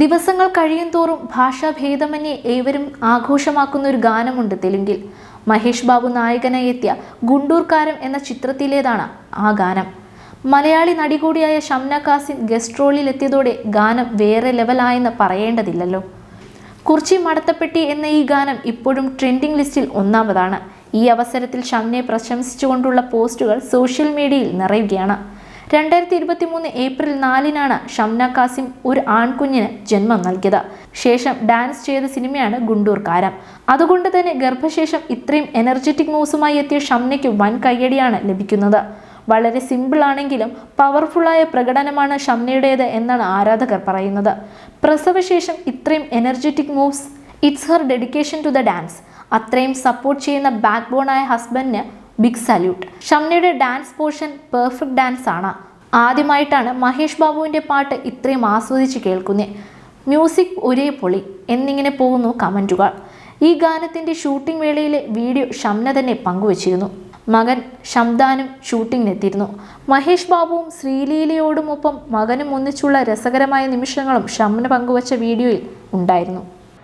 ദിവസങ്ങൾ കഴിയും തോറും ഭാഷാഭേദമന്യേ ഏവരും ആഘോഷമാക്കുന്ന ഒരു ഗാനമുണ്ട് തെലുങ്കിൽ. മഹേഷ് ബാബു നായകനായി എത്തിയ ഗുണ്ടൂർക്കാരം എന്ന ചിത്രത്തിലേതാണ് ആ ഗാനം. മലയാളി നടി കൂടിയായ ഷംന കാസിൻ ഗസ്റ്റ് റോളിലെത്തിയതോടെ ഗാനം വേറെ ലെവലായെന്ന് പറയേണ്ടതില്ലല്ലോ. കുർച്ചി മടത്തപ്പെട്ടി എന്ന ഈ ഗാനം ഇപ്പോഴും ട്രെൻഡിംഗ് ലിസ്റ്റിൽ ഒന്നാമതാണ്. ഈ അവസരത്തിൽ ഷംനയെ പ്രശംസിച്ചുകൊണ്ടുള്ള പോസ്റ്റുകൾ സോഷ്യൽ മീഡിയയിൽ നിറയുകയാണ്. രണ്ടായിരത്തി ഇരുപത്തി മൂന്ന് ഏപ്രിൽ നാലിനാണ് ഷംന കാസിം ഒരു ആൺകുഞ്ഞിന് ജന്മം നൽകിയത്. ശേഷം ഡാൻസ് ചെയ്ത സിനിമയാണ് ഗുണ്ടൂർ കാരം. അതുകൊണ്ട് തന്നെ ഗർഭശേഷം ഇത്രയും എനർജറ്റിക് മൂവ്സുമായി എത്തിയ ഷംനയ്ക്ക് വൻ കയ്യടിയാണ് ലഭിക്കുന്നത്. വളരെ സിമ്പിൾ ആണെങ്കിലും പവർഫുള്ളായ പ്രകടനമാണ് ഷംനയുടേത് എന്നാണ് ആരാധകർ പറയുന്നത്. പ്രസവശേഷം ഇത്രയും energetic moves it's her dedication to the dance അത്രയും സപ്പോർട്ട് ചെയ്യുന്ന ബാക്ക് ബോണായ ഹസ്ബൻഡിന് ബിഗ് സല്യൂട്ട്. ഷംനയുടെ ഡാൻസ് പോർഷൻ പെർഫെക്റ്റ് ഡാൻസ് ആണ്. ആദ്യമായിട്ടാണ് മഹേഷ് ബാബുവിന്റെ പാട്ട് ഇത്രയും ആസ്വദിച്ച് കേൾക്കുന്നത് മ്യൂസിക് ഒരേ പൊളി എന്നിങ്ങനെ പോകുന്നു കമന്റുകൾ ഈ ഗാനത്തിന്റെ ഷൂട്ടിംഗ് വേളയിലെ വീഡിയോ ഷംന തന്നെ പങ്കുവച്ചിരുന്നു. മകൻ ഷംദാനും ഷൂട്ടിങ്ങിനെത്തിയിരുന്നു മഹേഷ് ബാബുവും ശ്രീലീലയോടുമൊപ്പം മകനും ഒന്നിച്ചുള്ള രസകരമായ നിമിഷങ്ങളും ഷംന പങ്കുവച്ച വീഡിയോയിൽ ഉണ്ടായിരുന്നു.